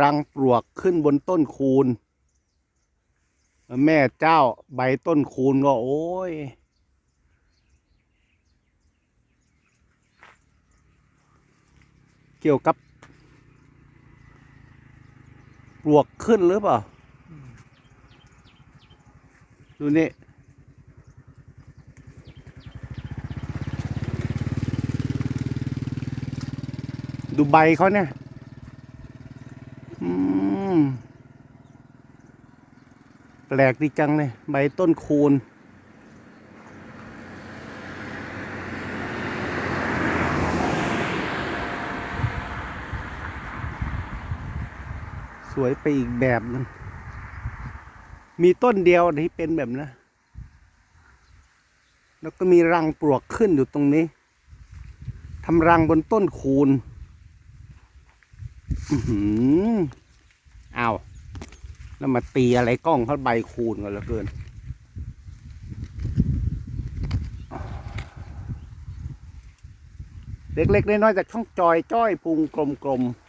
รังปลวกขึ้นบนต้นคูณ แม่เจ้าใบต้นคูณก็โอ้ย เกี่ยวกับ ปลวกขึ้นหรือเปล่า ดูนี่ดูใบเขาเนี่ย อืม แปลกดีจังเลย ใบต้นคูณสวยไปอีกแบบนึงมีต้นเดียวที่เป็นแบบนะ แล้วก็มีรังปลวกขึ้นอยู่ตรงนี้ ทำรังบนต้นคูณอือหืออ้าว แล้วมาตีอะไรกล้องเขาใบคูณกันเหลือเกิน เล็กๆน้อยๆจากช่องจอยจ้อยพุงกลมๆ